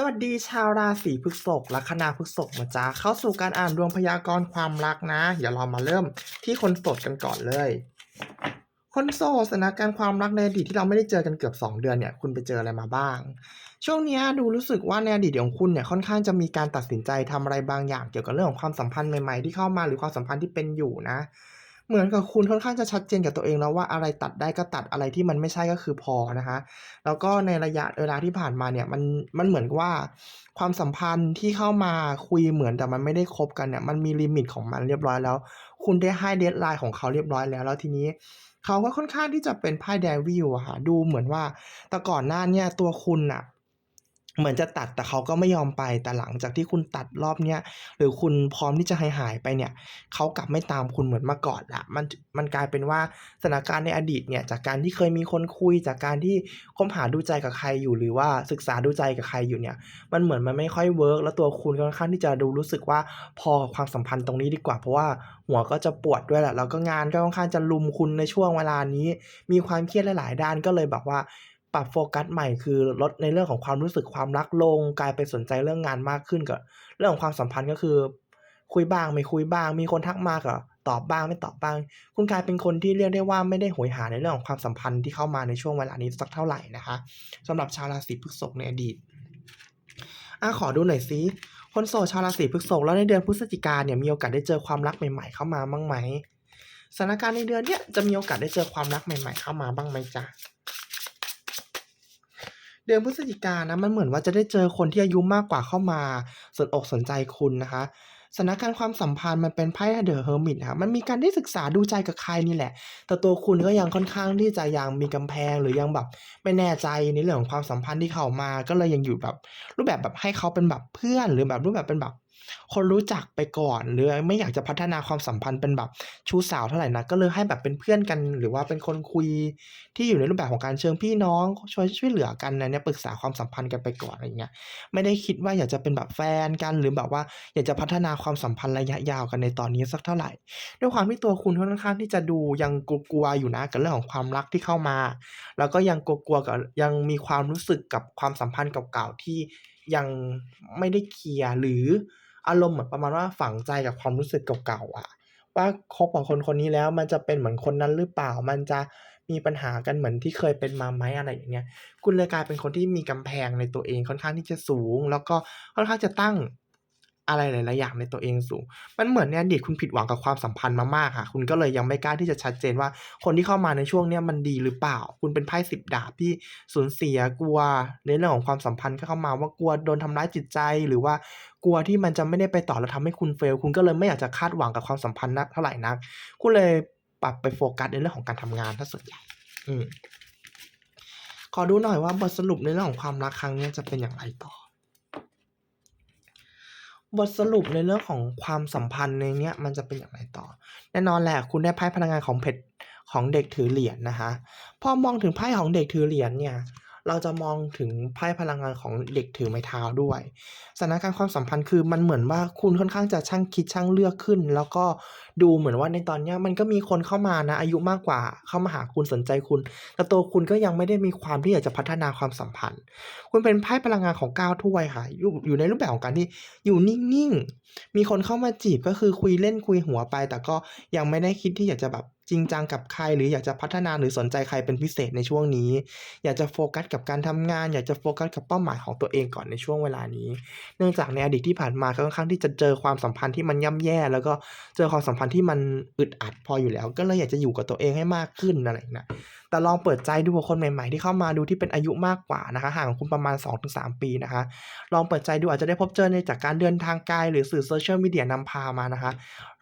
สวัสดีชาวราศีพฤษภและคณะพฤษภนะจ๊ะเข้าสู่การอ่านดวงพยากรณ์ความรักนะเดี๋ยวเรามาเริ่มที่คนโสดกันก่อนเลย คนโสดสถานการณ์ความรักในอดีตที่เราไม่ได้เจอกันเกือบ 2 เดือนเนี่ยคุณไปเจออะไรมาบ้าง ช่วงนี้ดูรู้สึกว่าในอดีตของคุณเนี่ยค่อนข้างจะมีการตัดสินใจทำอะไรบางอย่างเกี่ยวกับเรื่องของความสัมพันธ์ใหม่ๆที่เข้ามาหรือความสัมพันธ์ที่เป็นอยู่นะ เหมือนกับคุณค่อนข้างจะชัดเจนกับตัวเองแล้วว่าอะไรตัดได้ก็ตัดอะไรที่มันไม่ใช่ก็คือพอนะคะแล้วก็ในระยะเวลาที่ผ่านมาเนี่ยมันมันเหมือนกับว่าความสัมพันธ์ที่เข้ามาคุยเหมือนแต่มันไม่ได้คบกันเนี่ยมันมีลิมิตของมันเรียบร้อยแล้ว คุณได้ให้เดดไลน์ของเขาเรียบร้อยแล้ว แล้วทีนี้เขาก็ค่อนข้างที่จะเป็นไพ่ Devil อะค่ะดูเหมือนว่าแต่ก่อนหน้าเนี่ยตัวคุณน่ะ เหมือนจะตัดแต่เขาก็ไม่ยอมไปแต่หลังจากที่คุณตัดรอบเนี้ยหรือคุณพร้อมที่จะหายหายไปเนี่ยเขากลับไม่ตามคุณเหมือนเมื่อก่อนละมันมันกลายเป็นว่าสถานการณ์ในอดีตเนี่ยจากการที่เคยมีคนคุยจากการที่คบหาดูใจกับใครอยู่หรือว่าศึกษาดูใจกับใครอยู่เนี่ยมันเหมือนมันไม่ค่อยเวิร์กแล้วตัวคุณค่อนข้างที่จะดูรู้สึกว่าพอกับความสัมพันธ์ตรงนี้ดีกว่า เพราะว่าหัวก็จะปวดด้วยแหละแล้วก็งานก็ค่อนข้างจะลุมคุณในช่วงเวลานี้ มีความเครียดหลาย ๆ ด้านก็เลยแบบว่า ปรับโฟกัสใหม่คือลดในเรื่องของความรู้สึกความรักลง กลายไปสนใจเรื่องงานมากขึ้นกับเรื่องของความสัมพันธ์ก็คือ คุยบ้างไม่คุยบ้าง มีคนทักมาก็ตอบบ้างไม่ตอบบ้าง คุณกลายเป็นคนที่เรียกได้ว่าไม่ได้โหยหาในเรื่องของความสัมพันธ์ที่เข้ามาในช่วงเวลานี้สักเท่าไหร่นะคะสำหรับชาวราศีพฤษภในอดีตอะขอดูหน่อยซิคนโสดชาวราศีพฤษภแล้วในเดือนพฤศจิกาเนี่ยมีโอกาสได้เจอความรักใหม่ ๆ เข้ามาบ้างไหมสถานการณ์ในเดือนเนี้ยจะมีโอกาสได้เจอความรักใหม่ ๆ เข้ามาบ้างไหมจ๊ะ เดือนพฤศจิกานะมันเหมือนว่าจะได้เจอคนที่อายุมากกว่าเข้ามาสนอกสนใจคุณนะคะสถานการณ์ความสัมพันธ์มันเป็นไพ่เดอะเฮอร์มิตค่ะมันมีการได้ศึกษาดูใจกับใครนี่แหละ แต่ตัวคุณก็ยังค่อนข้างที่จะยังมีกำแพงหรือยังแบบไม่แน่ใจในเรื่องของความสัมพันธ์ที่เข้ามา ก็เลยยังอยู่แบบรูปแบบแบบให้เขาเป็นแบบเพื่อนหรือแบบรูปแบบเป็นแบบ คนรู้จักไปก่อนหรือไม่อยากจะพัฒนาความสัมพันธ์เป็นแบบชู้สาวเท่าไหร่นักก็เลยให้แบบเป็นเพื่อนกัน หรือว่าเป็นคนคุยที่อยู่ในรูปแบบของการเชิงพี่น้องช่วยช่วยเหลือกันนะเนี่ยปรึกษาความสัมพันธ์กันไปก่อนอะไรเงี้ยไม่ได้คิดว่าอยากจะเป็นแบบแฟนกัน หรือแบบว่าอยากจะพัฒนาความสัมพันธ์ระยะยาวกันในตอนนี้สักเท่าไหร่ ด้วยความที่ตัวคุณค่อนข้างที่จะดูยังกลัวอยู่นะกับเรื่องของความรักที่เข้ามา แล้วก็ยังกลัวกับยังมีความรู้สึกกับความสัมพันธ์เก่าๆที่ยังไม่ได้เคลียร์หรือ อารมณ์เหมือนประมาณว่าฝังใจกับความรู้สึกเก่าๆอะว่าคบกับคนคนนี้แล้วมันจะเป็นเหมือนคนนั้นหรือเปล่า มันจะมีปัญหากันเหมือนที่เคยเป็นมาไหมอะไรอย่างเงี้ย คุณเลยกลายเป็นคนที่มีกำแพงในตัวเองค่อนข้างที่จะสูง แล้วก็ค่อนข้างจะตั้ง อะไรหลายๆอย่างในตัวเองสูง มันเหมือนในอดีตคุณผิดหวังกับความสัมพันธ์มามากค่ะ คุณก็เลยยังไม่กล้าที่จะชัดเจนว่า คนที่เข้ามาในช่วงเนี้ยมันดีหรือเปล่า คุณเป็นไพ่สิบดาบที่สูญเสียกลัวในเรื่องของความสัมพันธ์ก็เข้ามาว่ากลัวโดนทำร้ายจิตใจหรือว่ากลัวที่มันจะไม่ได้ไปต่อแล้วทำให้คุณ fail คุณก็เลยไม่อยากจะคาดหวังกับความสัมพันธ์นักเท่าไหร่นัก คุณเลยปรับไปโฟกัสในเรื่องของการทำงานถ้าส่วนใหญ่ อืมขอดูหน่อยว่าบทสรุปในเรื่องของความรักครั้งนี้จะเป็นอย่างไรต่อ บทสรุปในเรื่องของความสัมพันธ์ในเนี้ยมันจะเป็นอย่างไรต่อ แน่นอนแหละคุณได้ไพ่พลังงานของเพชรของเด็กถือเหรียญนะคะพอมองถึงไพ่ของเด็กถือเหรียญเนี่ย เราจะมองถึงไพ่พลังงานของเด็กถือไม้เท้าด้วยสถานการณ์ความสัมพันธ์คือมันเหมือนว่าคุณค่อนข้างจะช่างคิดช่างเลือกขึ้น แล้วก็ดูเหมือนว่าในตอนนี้มันก็มีคนเข้ามานะอายุมากกว่าเข้ามาหาคุณสนใจคุณ แต่ตัวคุณก็ยังไม่ได้มีความที่อยากจะพัฒนาความสัมพันธ์ คุณเป็นไพ่พลังงานของก้าวถ้วยค่ะอยู่อยู่ในรูปแบบของการที่อยู่นิ่งๆมีคนเข้ามาจีบก็คือคุยเล่นคุยหัวไป แต่ก็ยังไม่ได้คิดที่อยากจะแบบ จริงจังกับใคร หรืออยากจะพัฒนาหรือสนใจใครเป็นพิเศษในช่วงนี้ อยากจะโฟกัสกับการทำงาน อยากจะโฟกัสกับเป้าหมายของตัวเองก่อนในช่วงเวลานี้ เนื่องจากในอดีตที่ผ่านมาค่อนข้างที่จะเจอความสัมพันธ์ที่มันย่ำแย่ แล้วก็เจอความสัมพันธ์ที่มันอึดอัดพออยู่แล้ว ก็เลยอยากจะอยู่กับตัวเองให้มากขึ้นอะไรนะ แต่ลองเปิดใจดูกับคนใหม่ๆ ที่เข้ามาดูที่เป็นอายุมากกว่านะคะห่างคุณประมาณ 2-3 ปีนะคะ ลองเปิดใจดูอาจจะได้พบเจอในจากการเดินทางไกลหรือสื่อ Social Media นำพามานะคะ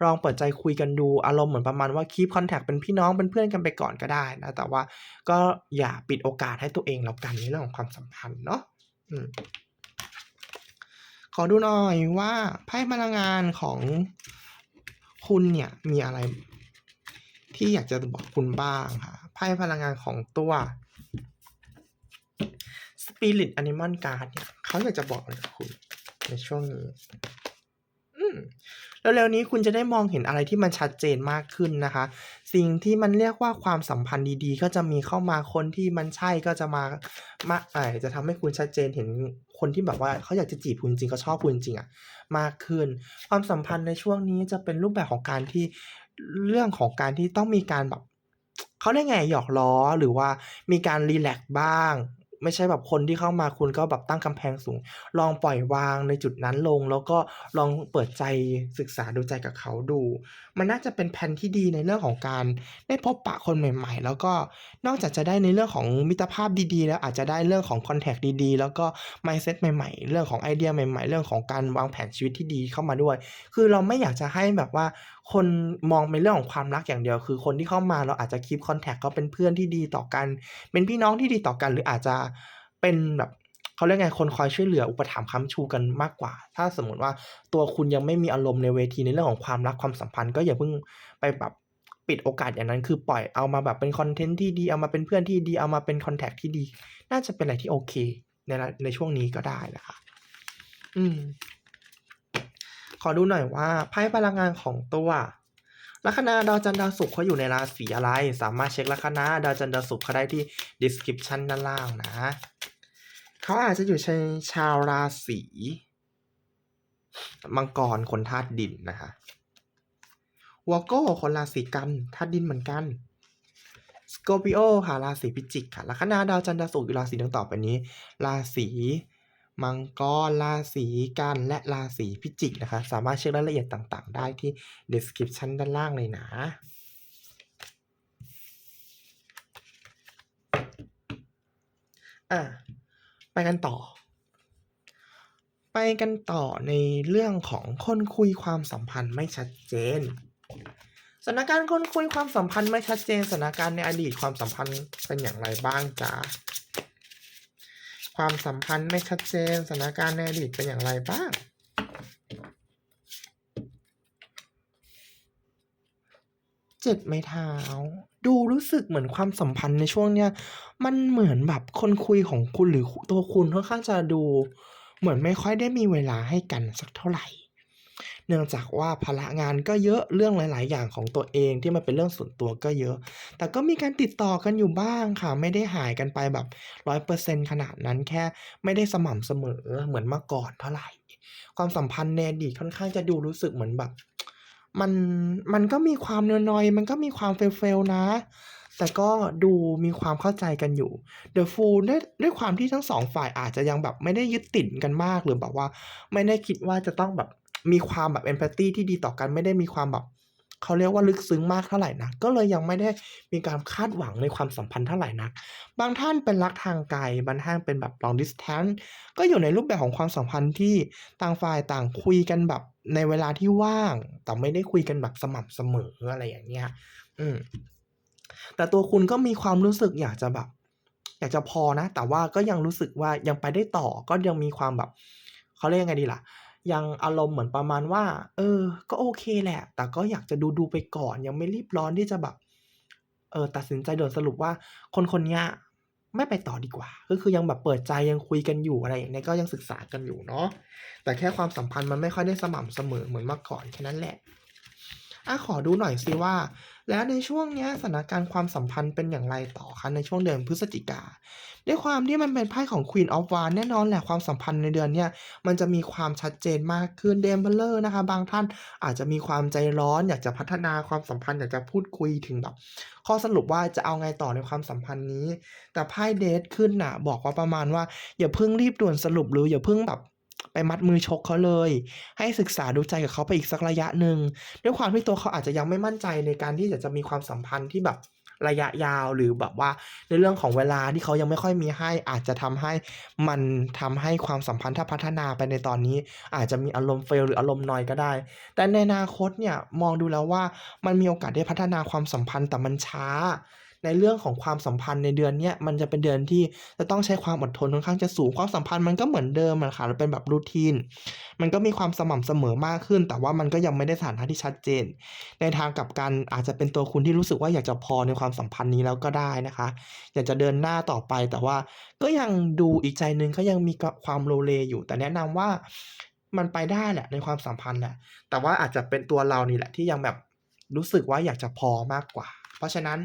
ลองเปิดใจคุยกันดูอารมณ์เหมือนประมาณว่า keep contact เป็นพี่น้องเป็นเพื่อนกันไปก่อนก็ได้นะแต่ว่าก็อย่าปิดโอกาสให้ตัวเองแล้วกันในเรื่องของความสัมพันธ์เนาะอขอดูหน่อยว่าไพ่พลังงานของคุณเนี่ยมีอะไรที่อยากจะบอกคุณบ้างค่ะ ไพ่พลังงานของตัว Spirit Animal Card เนี่ยเขาอยากจะบอกอะไรกับคุณในช่วงนี้แล้วเร็วนี้คุณจะได้มองเห็นอะไรที่มันชัดเจนมากขึ้นนะคะ สิ่งที่มันเรียกว่าความสัมพันธ์ดีๆ ก็จะมีเข้ามาคนที่มันใช่ก็จะมามาเอ่อจะทำให้คุณชัดเจนเห็นคนที่แบบว่าเขาอยากจะจีบคุณจริงเขาชอบคุณจริงอะมากขึ้น ความสัมพันธ์ในช่วงนี้จะเป็นรูปแบบของการที่เรื่องของการที่ต้องมีการแบบ เขาเรียกไงหยอกล้อหรือว่ามีการรีแลกซ์บ้าง ไม่ใช่แบบคนที่เข้ามาคุณก็แบบตั้งกำแพงสูง ลองปล่อยวางในจุดนั้นลง แล้วก็ลองเปิดใจศึกษาดูใจกับเขาดู มันน่าจะเป็นแผนที่ดีในเรื่องของการได้พบปะคนใหม่ ๆ แล้วก็นอกจากจะได้ในเรื่องของมิตรภาพดีๆ แล้วอาจจะได้เรื่องของคอนแทคดีๆ แล้วก็ mindset ใหม่ๆ เรื่องของไอเดียใหม่ ๆ เรื่องของการวางแผนชีวิตที่ดีเข้ามาด้วย คือเราไม่อยากจะให้แบบว่า คนมองเป็นเรื่องของความรักอย่างเดียว คือคนที่เข้ามาเราอาจจะ keep contact ก็เป็นเพื่อนที่ดีต่อกัน เป็นพี่น้องที่ดีต่อกัน หรืออาจจะเป็นแบบเขาเรียกไงคนคอยช่วยเหลืออุปถัมภ์ค้ำชูกันมากกว่า ถ้าสมมติว่าตัวคุณยังไม่มีอารมณ์ในเวทีในเรื่องของความรักความสัมพันธ์ ก็อย่าเพิ่งไปแบบปิดโอกาสอย่างนั้น คือปล่อยเอามาแบบเป็นคอนเทนต์ที่ดีเอามาเป็นเพื่อนที่ดีเอามาเป็นคอนแทคที่ดี น่าจะเป็นอะไรที่โอเคในในช่วงนี้ก็ได้นะคะ อืม ขอดูหน่อยว่าไพ่พลังงานของตัวลัคนาดาวจันทร์ดาวศุกร์เขาอยู่ในราศีอะไร สามารถเช็คลัคนาดาวจันทร์ดาวศุกร์เขาได้ที่ description ด้านล่างนะเขาอาจจะอยู่ในชาวราศีมังกรคนธาตุดินนะคะวอโก้คนราศีกันธาตุดินเหมือนกันสโกปิโอค่ะราศีพิจิกค่ะลัคนาดาวจันทร์ดาวศุกร์อยู่ราศีดังต่อไปนี้ ราศี มังกรราศีกันและราศีพิจิกนะคะ สามารถเช็ครายละเอียดต่างๆ ได้ที่ description ด้านล่างเลยนะอะไปกันต่อ ไปกันต่อในเรื่องของคนคุยความสัมพันธ์ไม่ชัดเจนสถานการณ์คนคุยความสัมพันธ์ไม่ชัดเจนสถานการณ์ในอดีตความสัมพันธ์เป็นอย่างไรบ้างจ๊ะ ความสัมพันธ์ไม่ชัดเจนสถานการณ์ในอดีตเป็นอย่างไรบ้างเจ็ดไม้เท้า ดูรู้สึกเหมือนความสัมพันธ์ในช่วงเนี้ยมันเหมือนแบบคนคุยของคุณหรือตัวคุณค่อนข้างจะดู เหมือนไม่ค่อยได้มีเวลาให้กันสักเท่าไหร่ เนื่องจากว่าภาระงานก็เยอะเรื่องหลาย ๆ อย่างของตัวเองที่มันเป็นเรื่องส่วนตัวก็เยอะ แต่ก็มีการติดต่อกันอยู่บ้างค่ะ ไม่ได้หายกันไปแบบ100%ขนาดนั้นแค่ไม่ได้สม่ำเสมอเหมือนเมื่อก่อนเท่าไหร่ ความสัมพันธ์ในอดีตค่อนข้างจะดูรู้สึกเหมือนแบบ มันมันก็มีความเนอยๆมันก็มีความ fail ๆนะแต่ก็ดูมีความเข้าใจกันอยู่ The Fool ด้วยด้วยความที่ทั้ง2ฝ่ายอาจจะยังแบบไม่ได้ยึดติดกันมากหรือแบบว่า ไม่ได้คิดว่าจะต้องแบบ มีความแบบ empathy ที่ดีต่อกันไม่ได้มีความแบบเขาเรียกว่าลึกซึ้งมากเท่าไหร่นักก็เลยยังไม่ได้มีการคาดหวังในความสัมพันธ์เท่าไหร่นักบางท่านเป็นรักทางไกลบางท่านเป็นแบบ long distance ก็อยู่ในรูปแบบของความสัมพันธ์ที่ต่างฝ่ายต่างคุยกันแบบในเวลาที่ว่าง แต่ไม่ได้คุยกันแบบสม่ำเสมออะไรอย่างเงี้ยอืมแต่ตัวคุณก็มีความรู้สึกอยากจะแบบ อยากจะพอนะ แต่ว่าก็ยังรู้สึกว่ายังไปได้ต่อก็ยังมีความแบบเขาเรียกยังไงดีล่ะ ยังอารมณ์เหมือนประมาณว่า เออ ก็โอเคแหละ แต่ก็อยากจะดูๆไปก่อน ยังไม่รีบร้อนที่จะแบบ เออ ตัดสินใจด่วนสรุปว่า คนคนนี้ไม่ไปต่อดีกว่า ก็คือยังแบบเปิดใจยังคุยกันอยู่อะไรอย่างเงี้ยก็ยังศึกษากันอยู่เนาะ แต่แค่ความสัมพันธ์มันไม่ค่อยได้สม่ำเสมอเหมือนเมื่อก่อนแค่นั้นแหละอาขอดูหน่อยสิว่า แล้วในช่วงเนี้ยสถานการณ์ความสัมพันธ์เป็นอย่างไรต่อคะในช่วงเดือนพฤศจิกาด้วยความที่มันเป็นไพ่ของ Queen of Wands แน่นอนแหละความสัมพันธ์ในเดือนเนี้ยมันจะมีความชัดเจนมากขึ้น The Emperor นะคะบางท่านอาจจะมีความใจร้อน อยากจะพัฒนาความสัมพันธ์อยากจะพูดคุยถึงแบบข้อสรุปว่าจะเอาไงต่อในความสัมพันธ์นี้ แต่ไพ่ Death ขึ้นน่ะบอกว่าประมาณว่าอย่าเพิ่งรีบด่วนสรุปหรืออย่าเพิ่งแบบ ไปมัดมือชกเขาเลย ให้ศึกษาดูใจกับเขาไปอีกสักระยะหนึ่งด้วยความที่ตัวเขาอาจจะยังไม่มั่นใจในการที่อยากจะมีความสัมพันธ์ที่แบบระยะยาวหรือแบบว่าในเรื่องของเวลาที่เขายังไม่ค่อยมีให้ อาจจะทำให้มันทำให้ความสัมพันธ์ถ้าพัฒนาไปในตอนนี้ อาจจะมีอารมณ์ fail หรืออารมณ์นอยก็ได้ แต่ในอนาคตเนี่ยมองดูแล้วว่ามันมีโอกาสได้พัฒนาความสัมพันธ์แต่มันช้า ในเรื่องของความสัมพันธ์ในเดือนเนี้ยมันจะเป็นเดือนที่จะต้องใช้ความอดทนค่อนข้างจะสูงความสัมพันธ์มันก็เหมือนเดิมอะค่ะมันเป็นแบบ routine มันก็มีความสม่ำเสมอมากขึ้น แต่ว่ามันก็ยังไม่ได้สถานะที่ชัดเจน ในทางกลับกันอาจจะเป็นตัวคุณที่รู้สึกว่าอยากจะพอในความสัมพันธ์นี้แล้วก็ได้นะคะ อยากจะเดินหน้าต่อไปแต่ว่าก็ยังดูอีกใจหนึ่งก็ยังมีความโลเลอยู่ แต่แนะนำว่ามันไปได้แหละในความสัมพันธ์น่ะแต่ว่าอาจจะเป็นตัวเรานี่แหละที่ยังแบบรู้สึกว่าอยากจะพอมากกว่า เพราะฉะนั้น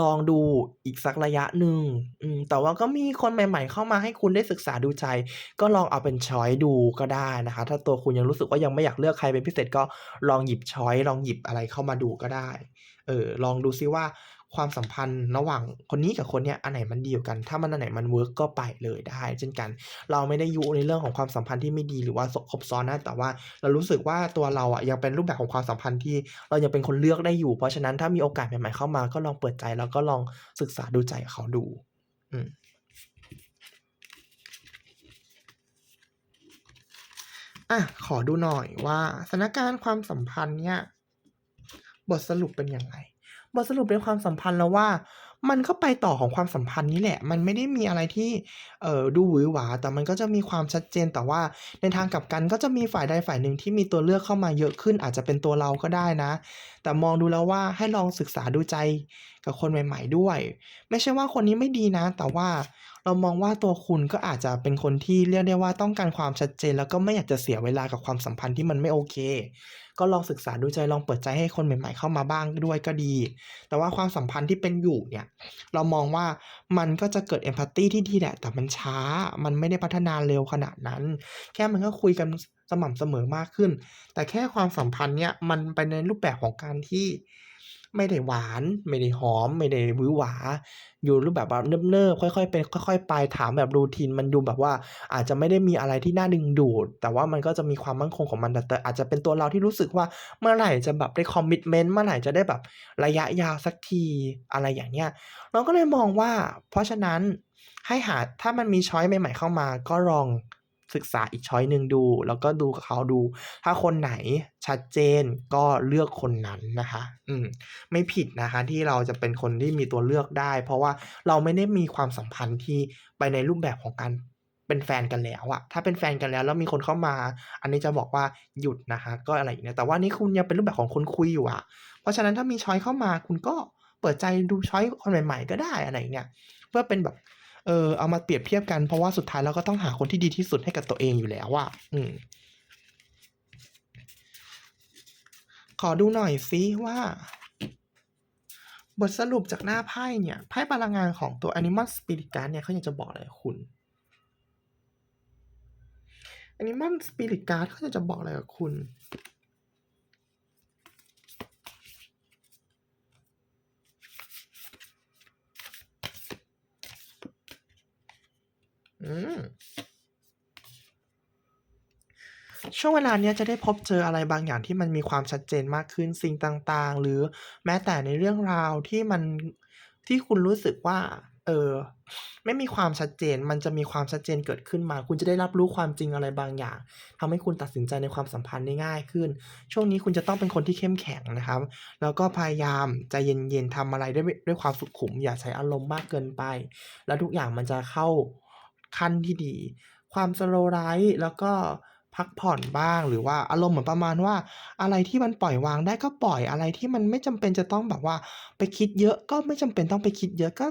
ลองดูอีกสักระยะหนึ่งแต่ว่าก็มีคนใหม่ๆ เข้ามาให้คุณได้ศึกษาดูใจ ก็ลองเอาเป็นช้อยดูก็ได้นะคะ ถ้าตัวคุณยังรู้สึกว่ายังไม่อยากเลือกใครเป็นพิเศษก็ลองหยิบช้อยลองหยิบอะไรเข้ามาดูก็ได้ เออลองดูซิว่า ความสัมพันธ์ระหว่างคนนี้กับคนเนี้ยอันไหนมันดีกว่ากัน ถ้ามันอันไหนมันเวิร์กก็ไปเลยได้ เช่นกัน เราไม่ได้ยุในเรื่องของความสัมพันธ์ที่ไม่ดีหรือว่าคบซ้อนนะแต่ว่าเรารู้สึกว่าตัวเราอะยังเป็นรูปแบบของความสัมพันธ์ที่เรายังเป็นคนเลือกได้อยู่ เพราะฉะนั้นถ้ามีโอกาสใหม่ๆเข้ามาก็ลองเปิดใจแล้วก็ลองศึกษาดูใจเขาดู อืมอะขอดูหน่อยว่าสถานการณ์ความสัมพันธ์เนี่ยบทสรุปเป็นอยังไง บทสรุปในความสัมพันธ์แล้วว่า มันก็ไปต่อของความสัมพันธ์นี้แหละ มันไม่ได้มีอะไรที่เอ่อดูหวือหวา แต่มันก็จะมีความชัดเจนแต่ว่าในทางกลับกันก็จะมีฝ่ายใดฝ่ายหนึ่งที่มีตัวเลือกเข้ามาเยอะขึ้น อาจจะเป็นตัวเราก็ได้นะ แต่มองดูแล้วว่าให้ลองศึกษาดูใจกับคนใหม่ ๆ ด้วย ไม่ใช่ว่าคนนี้ไม่ดีนะ แต่ว่าเรามองว่าตัวคุณก็อาจจะเป็นคนที่เรียกได้ว่าต้องการความชัดเจน แล้วก็ไม่อยากจะเสียเวลากับความสัมพันธ์ที่มันไม่โอเค ก็ลองศึกษาดูใจลองเปิดใจให้คนใหม่ ๆ เข้ามาบ้างด้วยก็ดี แต่ว่าความสัมพันธ์ที่เป็นอยู่เนี่ยเรามองว่ามันก็จะเกิดเอมพัตตีที่ดีแหละ แต่มันช้ามันไม่ได้พัฒนาเร็วขนาดนั้น แค่มันก็คุยกันสม่ำเสมอมากขึ้น แต่แค่ความสัมพันธ์เนี่ยมันไปในรูปแบบของการที่ ไม่ได้หวาน ไม่ได้หอม ไม่ได้หวือหวา อยู่รูปแบบว่าเนิบๆค่อยๆเป็นค่อย ๆ ไปถามแบบ routine มันดูแบบว่า อาจจะไม่ได้มีอะไรที่น่าดึงดูด แต่ว่ามันก็จะมีความมั่นคงของมันแต่อาจจะเป็นตัวเราที่รู้สึกว่าเมื่อไหร่จะแบบได้ commitment เมื่อไหร่จะได้แบบระยะยาวสักทีอะไรอย่างเงี้ยเราก็เลยมองว่า เพราะฉะนั้นให้หาถ้ามันมีช้อยใหม่ ๆ เข้ามาก็ลอง ศึกษาอีกช้อยหนึ่งดู แล้วก็ดูเขาดู ถ้าคนไหนชัดเจนก็เลือกคนนั้นนะคะ อืม ไม่ผิดนะคะ ที่เราจะเป็นคนที่มีตัวเลือกได้ เพราะว่าเราไม่ได้มีความสัมพันธ์ที่ไปในรูปแบบของการเป็นแฟนกันแล้วอะถ้าเป็นแฟนกันแล้วแล้วมีคนเข้ามา อันนี้จะบอกว่าหยุดนะคะ ก็อะไรอย่างเงี้ยแต่ว่านี่คุณยังเป็นรูปแบบของคนคุยอยู่อะเพราะฉะนั้นถ้ามีช้อยเข้ามาคุณก็เปิดใจดูช้อยคนใหม่ ๆ ก็ได้อะไรอย่างเงี้ยเพื่อเป็นแบบ เออเอามาเปรียบเทียบกันเพราะว่าสุดท้ายเราก็ต้องหาคนที่ดีที่สุดให้กับตัวเองอยู่แล้วอะอืม ขอดูหน่อยซิว่า บทสรุปจากหน้าไพ่เนี่ย ไพ่พลังงานของตัว Animal Spirit Card เนี่ยเขาอยากจะบอกอะไรคุณ Animal Spirit Card เขาอยากจะบอกอะไรกับคุณ ช่วงเวลาเนี้ยจะได้พบเจออะไรบางอย่างที่มันมีความชัดเจนมากขึ้นสิ่งต่างๆ หรือแม้แต่ในเรื่องราวที่มันที่คุณรู้สึกว่า เออ ไม่มีความชัดเจน มันจะมีความชัดเจนเกิดขึ้นมา คุณจะได้รับรู้ความจริงอะไรบางอย่างทำให้คุณตัดสินใจในความสัมพันธ์ได้ง่ายขึ้น ช่วงนี้คุณจะต้องเป็นคนที่เข้มแข็งนะครับ แล้วก็พยายามใจเย็นๆทำอะไรด้วยด้วยความสุขุม อย่าใช้อารมณ์มากเกินไป แล้วทุกอย่างมันจะเข้า ขั้นที่ดี ความ slow life แล้วก็พักผ่อนบ้างหรือว่าอารมณ์เหมือนประมาณว่า อะไรที่มันปล่อยวางได้ก็ปล่อยอะไรที่มันไม่จำเป็นจะต้องแบบว่า ไปคิดเยอะก็ไม่จำเป็นต้องไปคิดเยอะก็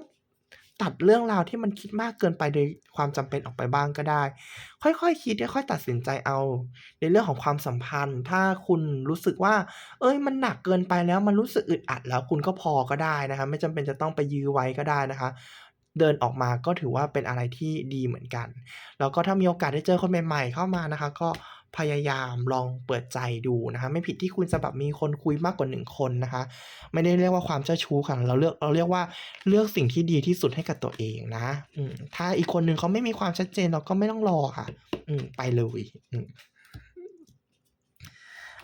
ตัดเรื่องราวที่มันคิดมากเกินไปโดยความจำเป็นออกไปบ้างก็ได้ ค่อยๆคิดค่อยๆตัดสินใจเอา ในเรื่องของความสัมพันธ์ ถ้าคุณรู้สึกว่าเฮ้ยมันหนักเกินไปแล้วมันรู้สึกอึดอัดแล้วคุณก็พอก็ได้นะคะ ไม่จำเป็นจะต้องไปยื้อไว้ก็ได้นะคะ เดินออกมาก็ถือว่าเป็นอะไรที่ดีเหมือนกัน แล้วก็ถ้ามีโอกาสได้เจอคนใหม่ๆ เข้ามานะคะ ก็พยายามลองเปิดใจดูนะคะ ไม่ผิดที่คุณจะแบบมีคนคุยมากกว่า1คนนะคะ ไม่ได้เรียกว่าความเจ้าชู้ค่ะเราเลือกเราเรียกว่าเลือกสิ่งที่ดีที่สุดให้กับตัวเองนะอืถ้าอีกคนหนึ่งเขาไม่มีความชัดเจนเราก็ไม่ต้องรอค่ะ อืไปเลยอื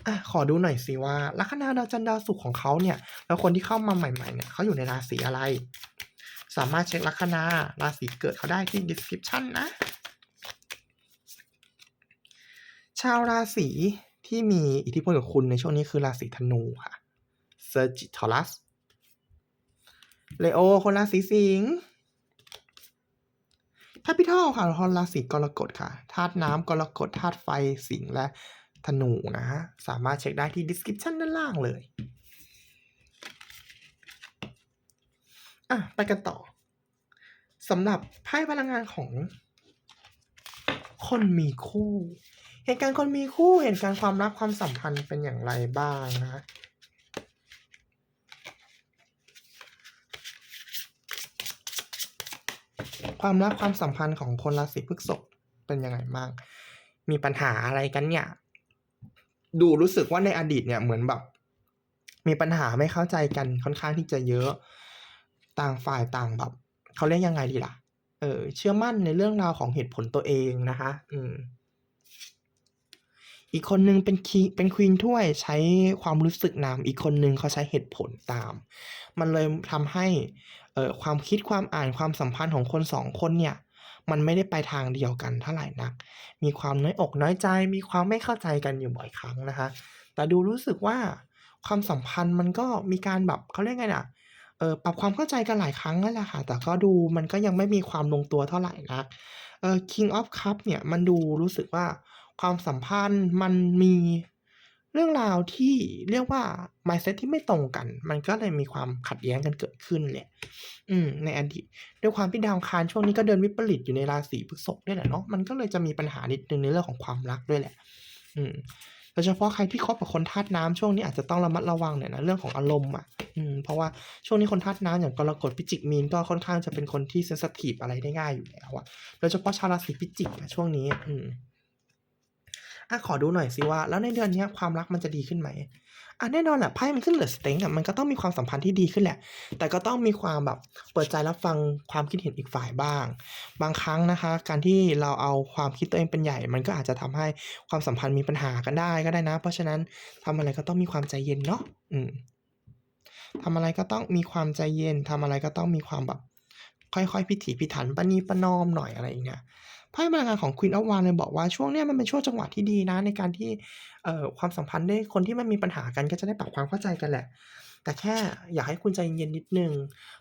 อะขอดูหน่อยสิว่าลัคนาดาวจันทร์ดาวศุกร์ของเขาเนี่ย แล้วคนที่เข้ามาใหม่ๆเนี่ยเขาอยู่ในราศีอะไร สามารถเช็กลัคนาราศีเกิดเขาได้ที่ description นะ ชาวราศีที่มีอิทธิพลกับคุณในช่วงนี้คือราศีธนูค่ะ Sagittarius Leo คนราศีสิงห์ Capital ค่ะคนราศีกรกฎค่ะ ธาตุน้ำกรกฎ ธาตุไฟสิงห์และธนูนะคะสามารถเช็กได้ที่ description ด้านล่างเลย อะ ไปกันต่อสำหรับไพ่พลังงานของ คนมีคู่ เหตุการณ์คนมีคู่เหตุการณ์ความรักความสัมพันธ์เป็นอย่างไรบ้างนะความรักความสัมพันธ์ของคนราศีพฤษภเป็นยังไงบ้าง มีปัญหาอะไรกันเนี่ย ดูรู้สึกว่าในอดีตเนี่ยเหมือนแบบ มีปัญหาไม่เข้าใจกันค่อนข้างที่จะเยอะ ต่างฝ่ายต่างแบบเขาเรียกยังไงดีล่ะ เออ เชื่อมั่นในเรื่องราวของเหตุผลตัวเองนะคะ อืม อีกคนนึงเป็นคีเป็นควีนถ้วยใช้ความรู้สึกนำอีกคนนึงเขาใช้เหตุผลตาม มันเลยทำให้ เอ่อความคิดความอ่านความสัมพันธ์ของคนสองคนเนี่ย มันไม่ได้ไปทางเดียวกันเท่าไหร่นัก มีความน้อยอกน้อยใจ มีความไม่เข้าใจกันอยู่บ่อยครั้งนะคะ แต่ดูรู้สึกว่าความสัมพันธ์มันก็มีการแบบเขาเรียกไงน่ะ เออปรับความเข้าใจกันหลายครั้งนั่นแหละค่ะ แต่ก็ดูมันก็ยังไม่มีความลงตัวเท่าไหร่นักเออ King of Cup เนี่ยมันดูรู้สึกว่าความสัมพันธ์มันมีเรื่องราวที่เรียกว่า mindset ที่ไม่ตรงกัน มันก็เลยมีความขัดแย้งกันเกิดขึ้นแหละอืม ในอดีตด้วยความที่ดาวคารช่วงนี้ก็เดินวิปริตอยู่ในราศีพฤษภด้วยแหละเนาะ มันก็เลยจะมีปัญหานิดนึงในเรื่องของความรักด้วยแหละ อืม ยเฉพาะใครที่คบกับคนธาตุน้ำช่วงนี้อาจจะต้องระมัดระวังเนี่ยนะเรื่องของอารมณ์อะอืมเพราะว่าช่วงนี้คนธาตุน้ำอย่างกรกฎพิจิกมีนก็ค่อนข้างจะเป็นคนที่เซนซิทิฟอะไรได้ง่ายอยู่แล้วอะโดยเฉพาะชาวราศีพิจิกอะช่วงนี้ อืมอะขอดูหน่อยสิว่า แล้วในเดือนนี้ความรักมันจะดีขึ้นไหม? อะแน่นอนแหละไพ่มันขึ้น The Strength อะมันก็ต้องมีความสัมพันธ์ที่ดีขึ้นแหละ แต่ก็ต้องมีความแบบเปิดใจรับฟังความคิดเห็นอีกฝ่ายบ้าง บางครั้งนะคะ การที่เราเอาความคิดตัวเองเป็นใหญ่ มันก็อาจจะทำให้ความสัมพันธ์มีปัญหากันได้ก็ได้นะ เพราะฉะนั้นทำอะไรก็ต้องมีความใจเย็นเนาะอืมทำอะไรก็ต้องมีความใจเย็นทำอะไรก็ต้องมีความแบบค่อยๆ พิถีพิถันประนีประนอมหน่อยอะไรอย่างเงี้ย ไพ่พลังงานของ Queen of Wands เลยบอกว่าช่วงเนี้ยมันเป็นช่วงจังหวะที่ดีนะ ในการที่เอ่อความสัมพันธ์ได้คนที่มันมีปัญหากันก็จะได้ปรับความเข้าใจกันแหละ แต่แค่อยากให้คุณใจเย็นนิดนึง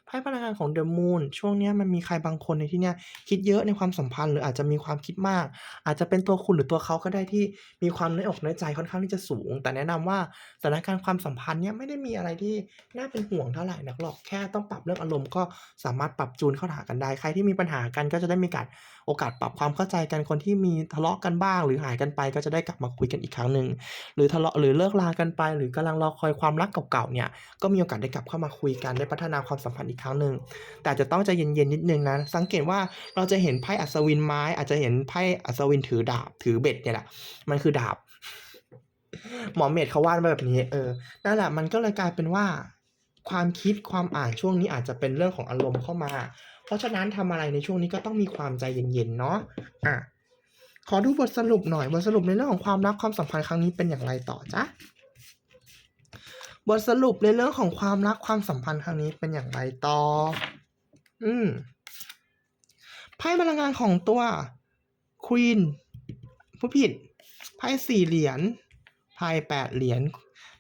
ไพ่พลังงานของ The Moon ช่วงนี้มันมีใครบางคนในที่เนี้ยคิดเยอะในความสัมพันธ์หรืออาจจะมีความคิดมาก อาจจะเป็นตัวคุณหรือตัวเขาก็ได้ที่มีความน้อยอกน้อยใจค่อนข้างที่จะสูง แต่แนะนำว่าสถานการณ์ความสัมพันธ์เนี่ยไม่ได้มีอะไรที่น่าเป็นห่วงเท่าไหรนักหรอกแค่ต้องปรับเรื่องอารมณ์ก็สามารถปรับจูนเข้าหากันได้ใครที่มีปัญหากันก็จะได้มีการโอกาสปรับความเข้าใจกันคนที่มีทะเลาะกันบ้าง หรือหายกันไปก็จะได้กลับมาคุยกันอีกครั้งหนึ่งหรือทะเลาะหรือเลิกลากันไป หรือกำลังรอคอยความรักเก่าๆเนี่ยก็มีโอกาสได้กลับเข้ามาคุยกันได้พัฒนาความสัมพันธ์อีกครั้งหนึ่งแต่จะต้องใจเย็นๆนิดนึงนะสังเกตว่าเราจะเห็นไพ่อัศวินไม้ อาจจะเห็นไพ่อัศวินถือดาบถือเบ็ดเนี่ยแหละมันคือดาบ หมอเมธเขาวาดมาแบบนี้ เออนั่นแหละมันก็เลยกลายเป็นว่า ความคิดความอ่านช่วงนี้อาจจะเป็นเรื่องของอารมณ์เข้ามา เพราะฉะนั้นทำอะไรในช่วงนี้ก็ต้องมีความใจเย็นๆเนาะอะขอดูบทสรุปหน่อยบทสรุปในเรื่องของความรักความสัมพันธ์ครั้งนี้เป็นอย่างไรต่อจ๊ะ? บทสรุปในเรื่องของความรักความสัมพันธ์ครั้งนี้เป็นอย่างไรต่อ?อืมไพ่พลังงานของตัวควีนผู้ผิดไพ่สี่เหรียญไพ่แปดเหรียญ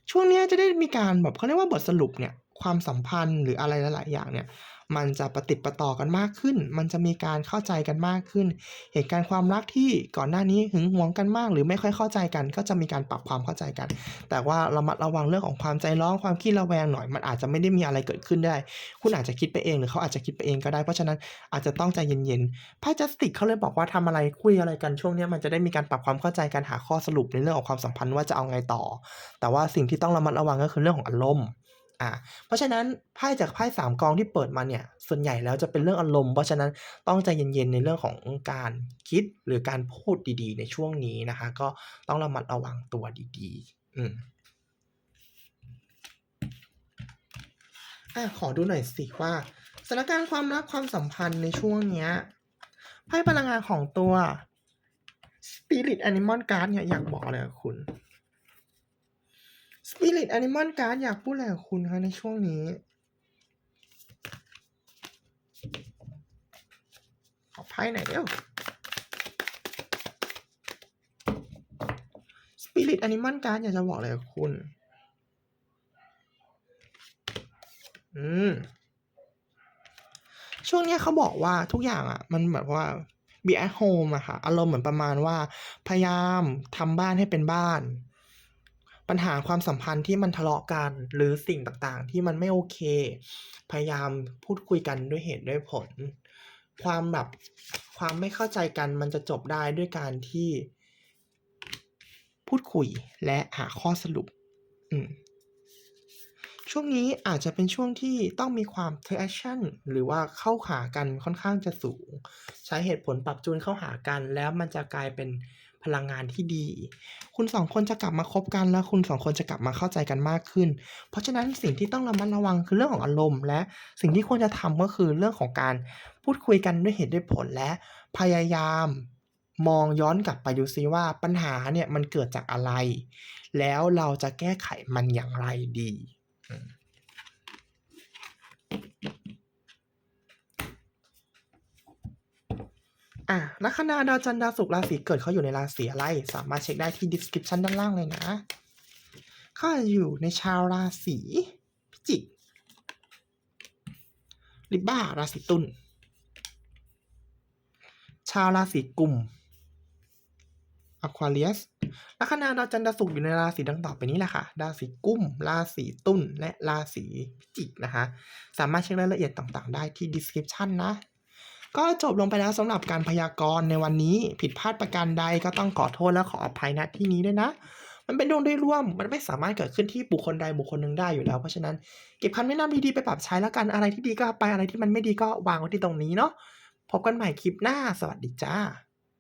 ช่วงเนี้ยจะได้มีการแบบเขาเรียกว่าบทสรุปเนี่ย ความสัมพันธ์หรืออะไรหลาย ๆ อย่างเนี่ย มันจะประติดประต่อกันมากขึ้น มันจะมีการเข้าใจกันมากขึ้น เหตุการณ์ความรักที่ก่อนหน้านี้หึงหวงกันมาก หรือไม่ค่อยเข้าใจกัน ก็จะมีการปรับความเข้าใจกัน แต่ว่าระมัดระวังเรื่องของความใจร้อนความขี้ระแวงหน่อย มันอาจจะไม่ได้มีอะไรเกิดขึ้นได้ คุณอาจจะคิดไปเองหรือเขาอาจจะคิดไปเองก็ได้ เพราะฉะนั้นอาจจะต้องใจเย็นๆพ่ Justice เขาเลยบอกว่าทำอะไรคุยอะไรกันช่วงนี้มันจะได้มีการปรับความเข้าใจกันหาข้อสรุปในเรื่องของความสัมพันธ์ว่าจะเอาไงต่อ แต่ว่าสิ่งที่ต้องระมัดระวังก็คือเรื่องของอารมณ์ อาเพราะฉะนั้นไพ่จากไพ่3กองที่เปิดมาเนี่ยส่วนใหญ่แล้วจะเป็นเรื่องอารมณ์ เพราะฉะนั้นต้องใจเย็นๆในเรื่องของการคิดหรือการพูดดีๆ ในช่วงนี้นะคะ ก็ต้องระมัดระวังตัวดีๆ อืมอาขอดูหน่อยสิว่าสถานการณ์ความรักความสัมพันธ์ในช่วงเนี้ยไพ่พลังงานของตัว Spirit Animal Card เนี่ยอยากบอกอะไรกับคุณ? Spirit Animal Card อยากพูดอะไรกับคุณคะในช่วงนี้?ขอไพ่หน่อยเร็ว Spirit Animal Card อยากจะบอกอะไรกับคุณ?อืม ช่วงนี้เขาบอกว่าทุกอย่างอะมันแบบว่า be at home อะค่ะ อารมณ์เหมือนประมาณว่า พยายามทำบ้านให้เป็นบ้าน ปัญหาความสัมพันธ์ที่มันทะเลาะกัน หรือสิ่งต่างๆ ที่มันไม่โอเค พยายามพูดคุยกันด้วยเหตุด้วยผล ความแบบความไม่เข้าใจกันมันจะจบได้ด้วยการที่ พูดคุยและหาข้อสรุป อืมช่วงนี้อาจจะเป็นช่วงที่ต้องมีความ take action หรือว่าเข้าหากันค่อนข้างจะสูง ใช้เหตุผลปรับจูนเข้าหากันแล้วมันจะกลายเป็น พลังงานที่ดี คุณสองคนจะกลับมาคบกันแล้วคุณสองคนจะกลับมาเข้าใจกันมากขึ้น เพราะฉะนั้นสิ่งที่ต้องระมัดระวังคือเรื่องของอารมณ์ และสิ่งที่ควรจะทำก็คือเรื่องของการพูดคุยกันด้วยเหตุด้วยผลและพยายามมองย้อนกลับไปดูซิว่าปัญหาเนี่ยมันเกิดจากอะไร แล้วเราจะแก้ไขมันอย่างไรดี อะลัคนาดาวจันทร์ดาวศุกร์ราศีเกิดเขาอยู่ในราศีอะไร สามารถเช็คได้ที่ description ด้านล่างเลยนะเขาอยู่ในชาวราศีพิจิกลิบ้าราศีตุลชาวราศีกุมอควาเรียสลัคนาดาวจันทร์ดาวศุกร์อยู่ในราศีดังต่อไปนี้แหละค่ะ ราศีกุม ราศีตุล และราศีพิจิกนะคะ สามารถเช็ครายละเอียดต่างๆ ได้ที่ description นะ ก็จบลงไปแล้วสำหรับการพยากรณ์ในวันนี้ ผิดพลาดประการใดก็ต้องขอโทษและขออภัยณที่นี้ด้วยนะ มันเป็นดวงไดยร่วม มันไม่สามารถเกิดขึ้นที่บุคคลใดบุคคลหนึ่งได้อยู่แล้ว เพราะฉะนั้นเก็บคำแนะนำดีๆไปปรับใช้แล้วกันอะไรที่ดีก็ไปอะไรที่มันไม่ดีก็วางไว้ที่ตรงนี้เนาะพบกันใหม่คลิปหน้า สวัสดีจ้า